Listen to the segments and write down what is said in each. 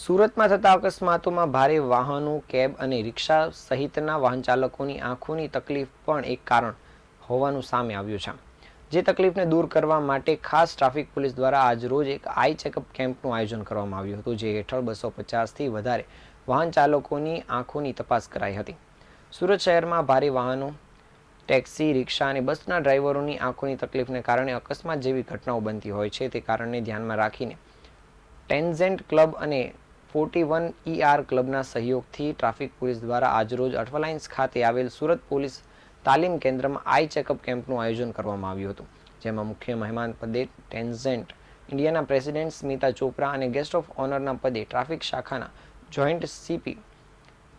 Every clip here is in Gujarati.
સુરતમાં થતા અકસ્માતોમાં ભારે વાહનો, કેબ અને રિક્ષા સહિતના વાહન ચાલકોની આંખોની તકલીફ પણ એક કારણ હોવાનું સામે આવ્યું છે. જે તકલીફને દૂર કરવા માટે ખાસ ટ્રાફિક પોલીસ દ્વારા આજરોજ એક આઈ ચેકઅપ કેમ્પનું આયોજન કરવામાં આવ્યું હતું, જે હેઠળ બસો પચાસથી વધારે વાહન ચાલકોની આંખોની તપાસ કરાઈ હતી. સુરત શહેરમાં ભારે વાહનો, ટેક્સી, રિક્ષા અને બસના ડ્રાઈવરોની આંખોની તકલીફને કારણે અકસ્માત જેવી ઘટનાઓ બનતી હોય છે. તે કારણને ધ્યાનમાં રાખીને ટેન્ઝેન્ટ ક્લબ અને ફોર્ટી વન ઈઆર ક્લબના સહયોગથી ટ્રાફિક પોલીસ દ્વારા આજરોજ અઠવાલાઇન્સ ખાતે આવેલ સુરત પોલીસ તાલીમ કેન્દ્રમાં આઈ ચેકઅપ કેમ્પનું આયોજન કરવામાં આવ્યું હતું, જેમાં મુખ્ય મહેમાન પદે ટેન્ઝેન્ટ ઇન્ડિયાના પ્રેસિડેન્ટ સ્મિતા ચોપરા અને ગેસ્ટ ઓફ ઓનરના પદે ટ્રાફિક શાખાના જોઈન્ટ સીપી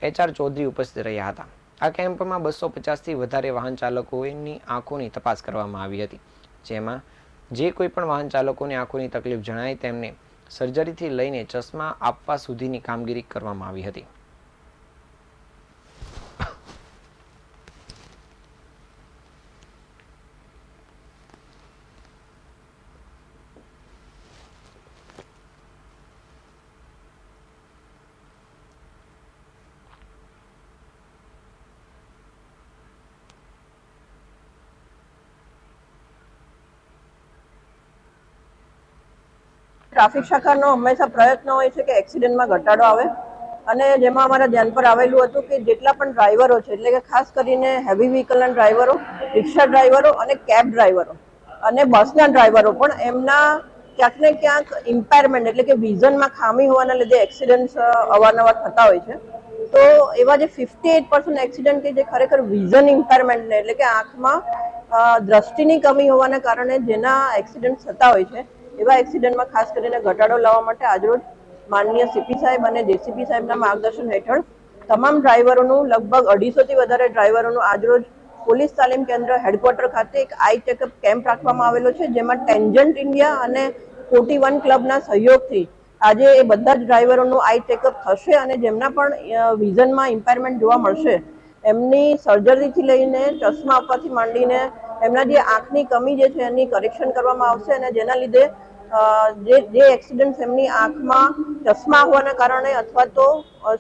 એચઆર ચૌધરી ઉપસ્થિત રહ્યા હતા. આ કેમ્પમાં બસો પચાસથી વધારે વાહન ચાલકોની આંખોની તપાસ કરવામાં આવી હતી, જેમાં જે કોઈ પણ વાહન ચાલકોને આંખોની તકલીફ જણાય તેમને સર્જરીથી લઈને ચશ્મા આપવા સુધીની કામગીરી કરવામાં આવી હતી. ટ્રાફિક શાખાનો હંમેશા પ્રયત્ન હોય છે કે એક્સિડન્ટમાં ઘટાડો આવે. અને જેમાં અમારા ધ્યાન પર આવેલું હતું કે જેટલા પણ ડ્રાઈવરો છે, એટલે કે ખાસ કરીને હેવી વ્હીકલના ડ્રાઈવરો, રિક્ષા ડ્રાઈવરો અને કેબ ડ્રાઈવરો અને બસના ડ્રાઈવરો પણ એમના ક્યાંક ને ક્યાંક ઇમ્પેરમેન્ટ એટલે કે વિઝનમાં ખામી હોવાના લીધે એક્સિડન્ટ અવારનવાર થતા હોય છે. તો એવા જે ફિફ્ટી એટ પર્સન્ટ એક્સિડન્ટ કે જે ખરેખર વિઝન ઇમ્પેરમેન્ટને એટલે કે આંખમાં દ્રષ્ટિની કમી હોવાના કારણે જેના એક્સિડન્ટ થતા હોય છે એવા એક્સિડન્ટમાં ખાસ કરીને ઘટાડો લાવવા માટે આજરોજ માનનીય સીપી સાહેબ અને જેસીપી સાહેબના માર્ગદર્શન હેઠળ તમામ ડ્રાઈવરોનું લગભગ અઢીસોથી વધારે ડ્રાઈવરોનું આજરોજ પોલીસ તાલીમ કેન્દ્ર હેડક્વાર્ટર ખાતે એક આઈ ચેકઅપ કેમ્પ રાખવામાં આવેલો છે, જેમાં ટેન્જન્ટ ઇન્ડિયા અને ફોર્ટી વન ક્લબના સહયોગથી આજે એ બધા જ ડ્રાઈવરોનું આઈ ચેકઅપ થશે અને જેમના પણ વિઝનમાં ઇમ્પેરમેન્ટ જોવા મળશે, એમની સર્જરીથી લઈને ચશ્મા આપવાથી માંડીને એમના જે આંખની કમી જે છે એની કરેક્શન કરવામાં આવશે અને જેના લીધે જે જે એક્સિડન્ટ એમની આંખમાં ચશ્મા હોવાના કારણે અથવા તો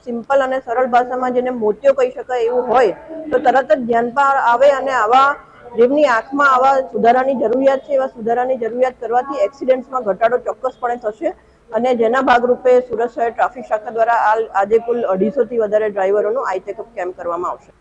સિમ્પલ અને સરળ ભાષામાં જેને મોતિયો કહી શકાય એવું હોય, તો તરત જ ધ્યાન પર આવે અને આવા જેમની આંખમાં આવા સુધારાની જરૂરિયાત છે, એવા સુધારાની જરૂરિયાત કરવાથી એક્સિડન્ટ્સમાં ઘટાડો ચોક્કસપણે થશે અને જેના ભાગરૂપે સુરત શહેર ટ્રાફિક શાખા દ્વારા આજે કુલ અઢીસોથી વધારે ડ્રાઈવરોનું આઈ ચેકઅપ કેમ્પ કરવામાં આવશે.